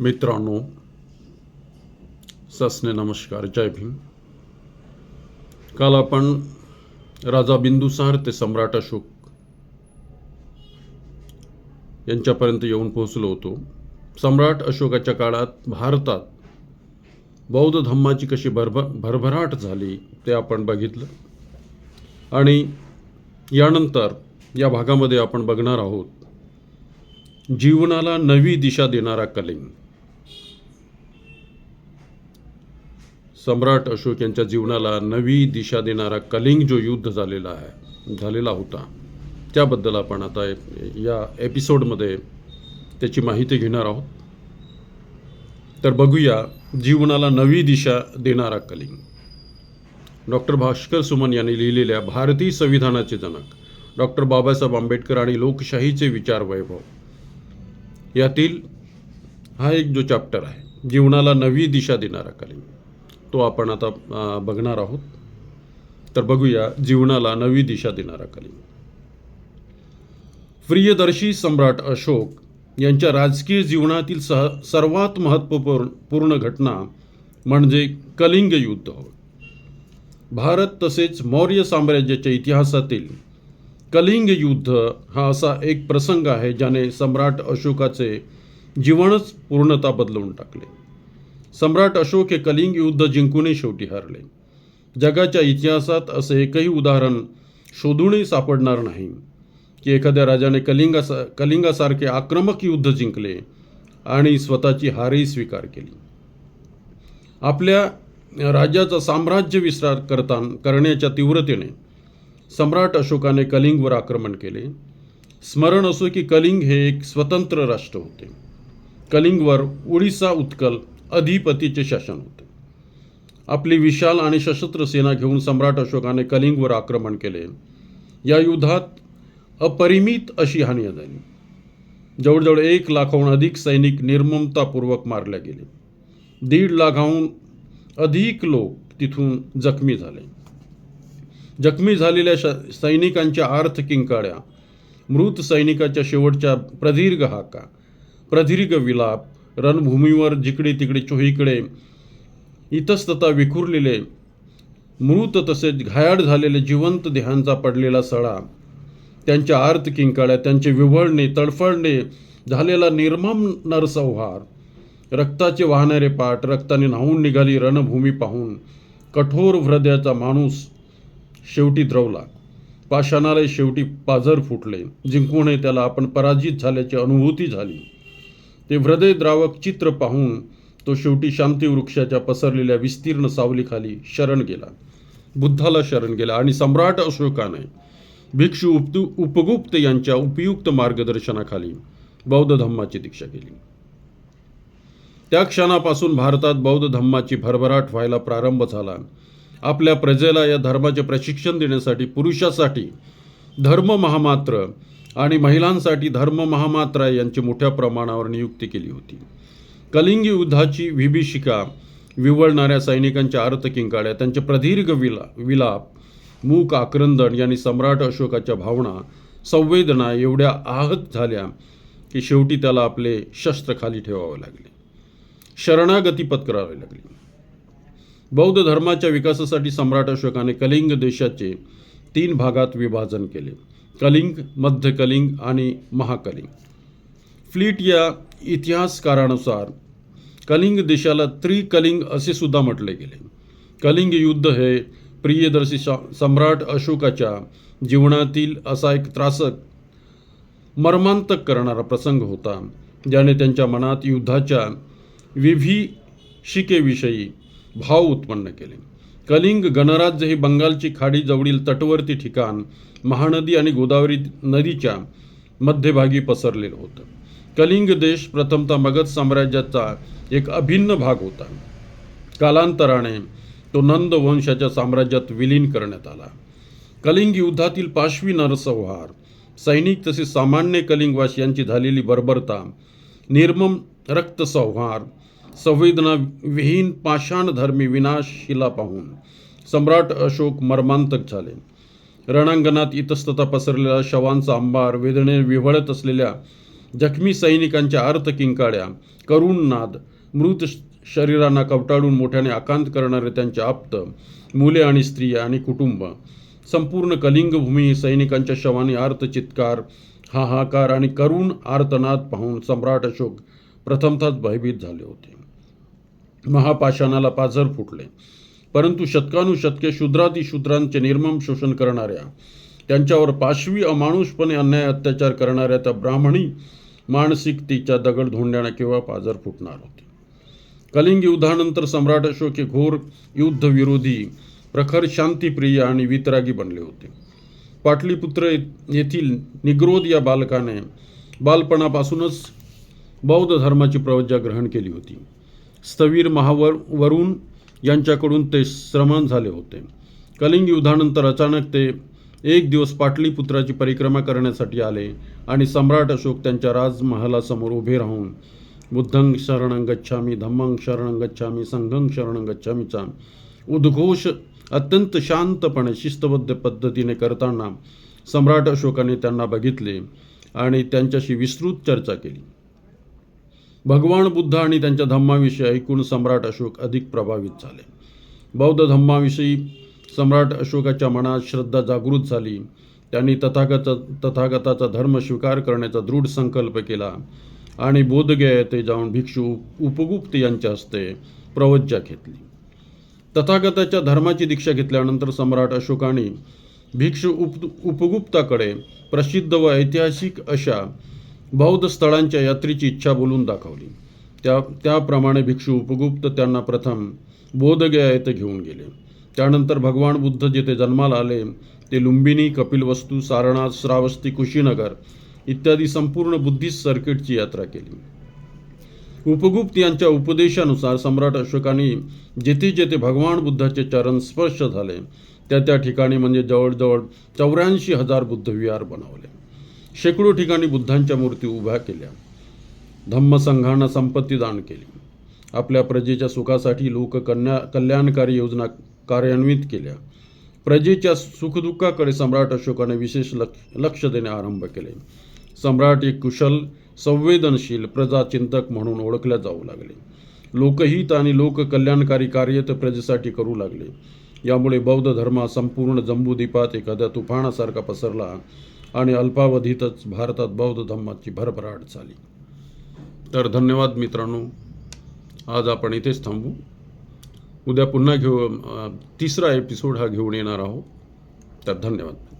मित्रांनो ससने नमस्कार जय भीम. काल आपण राजा बिंदुसार ते सम्राट अशोक यांच्यापर्यंत येऊन पोहोचलो होतो. सम्राट अशोकाच्या काळात भारतात बौद्ध धम्माची कशी भरभ भरभराट झाली ते आपण बघितलं. आणि यानंतर या भागामध्ये आपण बघणार आहोत जीवनाला नवी दिशा देणारा कलिंग. सम्राट अशोक यांच्या जीवनाला नवी दिशा देणारा कलिंग जो युद्ध झालेला आहे झालेला होता त्याबद्दल आपण आता या एपिसोडमध्ये त्याची माहिती घेणार आहोत. तर बघूया जीवनाला नवी दिशा देणारा कलिंग. डॉक्टर भास्कर सुमन यांनी लिहिलेल्या भारतीय संविधानाचे जनक डॉक्टर बाबासाहेब आंबेडकर आणि लोकशाहीचे विचार वैभव यातील हा एक जो चॅप्टर आहे जीवनाला नवी दिशा देणारा कालीन तो आपण आता बघणार आहोत. तर बघूया जीवनाला नवी दिशा देणारा कालीन प्रियदर्शी सम्राट अशोक यांच्या राजकीय जीवनातील सह सर्वात महत्त्वपूर्ण पूर्ण घटना म्हणजे कलिंग युद्ध भारत तसेच मौर्य साम्राज्याच्या इतिहासातील कलिंग युद्ध हा असा एक प्रसंग आहे ज्याने सम्राट अशोकाचे जीवनच पूर्णता बदलवून टाकले. सम्राट अशोक हे कलिंग युद्ध जिंकूनही शेवटी हरले. जगाच्या इतिहासात असे एकही उदाहरण शोधूनही सापडणार नाही की एखाद्या राजाने कलिंगासा कलिंगासारखे आक्रमक युद्ध जिंकले आणि स्वतःची हारही स्वीकार केली. आपल्या राज्याचा साम्राज्य विस्तार करता करण्याच्या तीव्रतेने सम्राट अशोकाने कलिंगवर आक्रमण केले. स्मरण असो की कलिंग हे एक स्वतंत्र राष्ट्र होते. कलिंगवर उडीसा उत्कल अधिपतीचे शासन होते. आपली विशाल आणि सशस्त्र सेना घेऊन सम्राट अशोकाने कलिंगवर आक्रमण केले. या युद्धात अपरिमित अशी हानी झाली. जवळजवळ एक लाखाहून अधिक सैनिक निर्ममतापूर्वक मारले गेले. दीड लाखाहून अधिक लोक तिथून जखमी झाले. जखमी झालेल्या श सैनिकांच्या आर्थ किंकाळ्या मृत सैनिकाच्या शेवटच्या प्रदीर्घ हाका प्रदीर्घ विलाप रणभूमीवर जिकडे तिकडे चोहीकडे इतस्तता विखुरलेले मृत तसेच घायाळ झालेले जिवंत देहांचा पडलेला सळा त्यांच्या आर्त किंकाळ्या त्यांचे विव्हळणे तडफडणे झालेला निर्मम नरसंहार रक्ताचे वाहणारे पाठ रक्ताने न्हावून निघाली रणभूमी पाहून कठोर हृदयाचा माणूस शेवटी द्रवला. पाषाणाला शेवटी पाझर फुटले. जिंकूनही त्याला आपण पराजित झाल्याची अनुभूती झाली. ते हृदयद्रावक चित्र पाहून तो शेवटी शांती वृक्षाच्या पसरलेल्या विस्तीर्ण सावलीखाली शरण गेला. बुद्धाला शरण गेला आणि सम्राट अशोकाने भिक्षू उप उपगुप्त यांच्या उपयुक्त मार्गदर्शनाखाली बौद्ध धम्माची दीक्षा केली. त्या क्षणापासून भारतात बौद्ध धम्माची भरभराट व्हायला प्रारंभ झाला. आपल्या प्रजेला या धर्माचे प्रशिक्षण देण्यासाठी पुरुषासाठी धर्म महामात्र आणि महिलांसाठी धर्म महामात्रा यांची मोठ्या प्रमाणावर नियुक्ती केली होती. कलिंग युद्धाची विभीषिका विवळणाऱ्या सैनिकांच्या अर्थकिंकाळ्या त्यांचे प्रदीर्घ विला विलाप मूक आक्रंदन यांनी सम्राट अशोकाच्या भावना संवेदना एवढ्या आहत झाल्या की शेवटी त्याला आपले शस्त्र खाली ठेवावे लागले. शरणागती पत्करावी लागली. बौद्ध धर्माच्या विकासासाठी सम्राट अशोकाने कलिंग देशाचे तीन भागात विभाजन केले. कलिंग मध्य कलिंग आणि महाकलिंग. फ्लीट या इतिहासकारानुसार कलिंग देशाला त्रिकलिंग असे सुद्धा म्हटले गेले. कलिंग युद्ध हे प्रियदर्शी शा सम्राट अशोकाच्या जीवनातील असा एक त्रासक मर्मांतक करणारा प्रसंग होता ज्याने त्यांच्या मनात युद्धाच्या विभीषिकेविषयी भाव उत्पन्न केले. कलिंग गणराज्य हे बंगालची खाडी जवळील तटवर्ती ठिकाण महानदी आणि गोदावरी नदीच्या मध्यभागी पसरलेलं होतं. कलिंग देश प्रथमतः मगध साम्राज्याचा एक अभिन्न भाग होता. कालांतराने तो नंद वंशाच्या साम्राज्यात विलीन करण्यात आला. कलिंग युद्धातील पाशवी नरसंहार सैनिक तसेच सामान्य कलिंगवासियांची झालेली बर्बरता निर्मम रक्तसंहार संवेदना विहीन पाषाणधर्मी विनाशिला पाहून सम्राट अशोक मर्मांतक झाले. रणांगणात इतस्तता पसरलेला शवांचा अंबार वेदने विव्हळत असलेल्या जखमी सैनिकांच्या अर्थ किंकाळ्या करुण नाद मृत शरीरांना कवटाळून मोठ्याने आकांत करणारे त्यांचे आप्त मुले आणि स्त्रिया आणि कुटुंब संपूर्ण कलिंगभूमी सैनिकांच्या शवाने आर्त चित्कार हाहाकार आणि करुण आर्तनाद पाहून सम्राट अशोक प्रथमतःच भयभीत झाले होते. महापाषाणाला पाझर फुटले. परंतु शतकानुशतके शूद्रातिशूद्रांचे निर्मम शोषण करणाऱ्या त्यांच्यावर पाशवी अमानुषपणे अन्याय अत्याचार करणाऱ्या त्या ब्राह्मणी मानसिकतेच्या दगड धोंड्याने किंवा पाझर फुटणार होते. कलिंग युद्धानंतर सम्राट अशोक हे घोर युद्धविरोधी प्रखर शांतिप्रिय आणि वितरागी बनले होते. पाटलीपुत्र येथील निग्रोध या बालकाने बालपणापासूनच बौद्ध धर्माची प्रवज्जा ग्रहण केली होती. स्थवीर महावर वरुण यांच्याकडून ते श्रमण झाले होते. कलिंग युद्धानंतर अचानक ते एक दिवस पाटलीपुत्राची परिक्रमा करण्यासाठी आले आणि सम्राट अशोक त्यांच्या राजमहालासमोर उभे राहून बुद्धंग शरणं गच्छामी धम्मंग शरणं गच्छामी संघंग शरणं गच्छामीचा उद्घोष अत्यंत शांतपणे शिस्तबद्ध पद्धतीने करताना सम्राट अशोकाने त्यांना बघितले आणि त्यांच्याशी विस्तृत चर्चा केली. भगवान बुद्ध आणि त्यांच्या धम्माविषयी ऐकून सम्राट अशोक अधिक प्रभावित झाले. बौद्ध धम्माविषयी सम्राट अशोकाच्या मनात श्रद्धा जागृत झाली. त्यांनी तथागत तथागताचा धर्म स्वीकार करण्याचा दृढ संकल्प केला आणि बोधगया येथे जाऊन भिक्षू उपगुप्त यांच्या हस्ते प्रवज्जा घेतली. तथागताच्या धर्माची दीक्षा घेतल्यानंतर सम्राट अशोकाने भिक्षू उप उपगुप्ताकडे प्रसिद्ध व ऐतिहासिक अशा बौद्ध स्थळांच्या यात्रेची इच्छा बोलून दाखवली. त्या त्याप्रमाणे भिक्षू उपगुप्त त्यांना प्रथम बोधगया येथे घेऊन गेले. त्यानंतर भगवान बुद्ध जेथे जन्माला आले ते लुंबिनी कपिलवस्तू सारनाथ श्रावस्ती कुशीनगर इत्यादी संपूर्ण बुद्धिस्ट सर्किटची यात्रा केली. उपगुप्त यांच्या उपदेशानुसार सम्राट अशोकाने जेथे जेथे भगवान बुद्धाचे चरण स्पर्श झाले त्या त्या ठिकाणी म्हणजे जवळजवळ चौऱ्याऐंशी हजार बुद्धविहार बनवले. शेकडो ठिकाणी बुद्धांच्या मूर्ती उभ्या केल्या. धम्मसंघांना संपत्ती दान केली. आपल्या प्रजेच्या सुखासाठी लोक कन्या कल्याणकारी योजना कार्यान्वित केल्या. प्रजेच्या सुखदुःखाकडे सम्राट अशोकाने विशेष लक्ष लक्ष देणे आरंभ केले. सम्राट एक कुशल संवेदनशील प्रजाचिंतक म्हणून ओळखल्या जाऊ लागले. लोकहित आणि लोककल्याणकारी कार्य ते प्रजेसाठी करू लागले. यामुळे बौद्ध धर्म संपूर्ण जम्बूद्वीपात एखाद्या तुफानासारखा पसरला आणि अल्पावधीतच भारतात बौद्ध धम्माची भरभराट झाली. तर धन्यवाद मित्रांनो. आज आपण इथेच थांबू. उद्या पुन्हा घेऊ तिसरा एपिसोड हा घेऊन येणार आहोत. तर धन्यवाद.